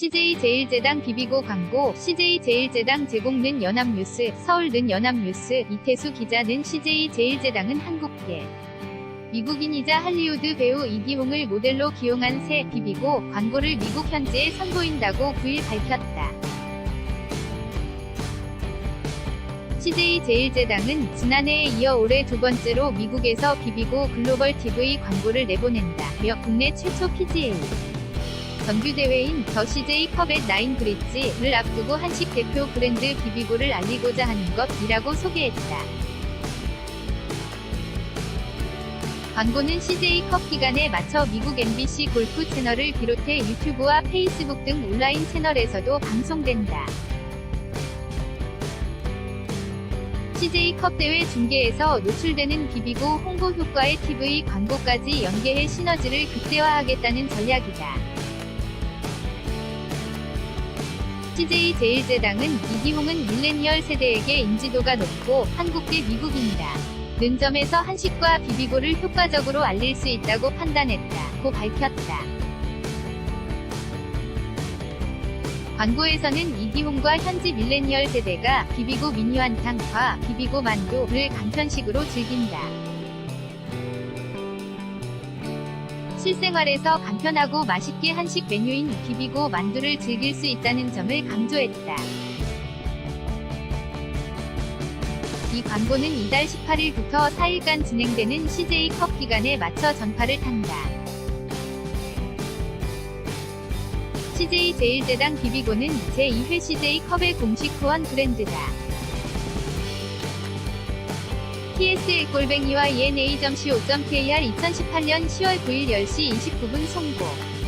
CJ제일제당 비비고 광고 CJ제일제당 제공는 연합뉴스 서울는 연합뉴스 이태수 기자는 CJ제일제당은 한국계. 미국인이자 할리우드 배우 이기홍을 모델로 기용한 새 비비고 광고를 미국 현지에 선보인다고 9일 밝혔다. CJ제일제당은 지난해에 이어 올해 두 번째로 미국에서 비비고 글로벌 TV 광고를 내보낸다 며 국내 최초 PGA 정규대회인 더 CJ컵의 나인 브릿지를 앞두고 한식 대표 브랜드 비비고를 알리고자 하는 것이라고 소개했다. 광고는 CJ컵 기간에 맞춰 미국 MBC 골프 채널을 비롯해 유튜브와 페이스북 등 온라인 채널에서도 방송된다. CJ컵 대회 중계에서 노출되는 비비고 홍보 효과의 TV 광고까지 연계해 시너지를 극대화하겠다는 전략이다. CJ제일제당은 이기홍은 밀레니얼 세대에게 인지도가 높고 한국계 미국인이다. 는 점에서 한식과 비비고를 효과적으로 알릴 수 있다고 판단했다 고 밝혔다. 광고에서는 이기홍과 현지 밀레니얼 세대가 비비고 미니완탕과 비비고 만두를 간편식으로 즐긴다. 실생활에서 간편하고 맛있게 한식 메뉴인 비비고 만두를 즐길 수 있다는 점을 강조했다. 이 광고는 이달 18일부터 4일간 진행되는 CJ컵 기간에 맞춰 전파를 탄다. CJ제일제당 비비고는 제2회 CJ컵의 공식 후원 브랜드다. Ts골뱅이와 ena.co.kr 2018년 10월 9일 10시 29분 송고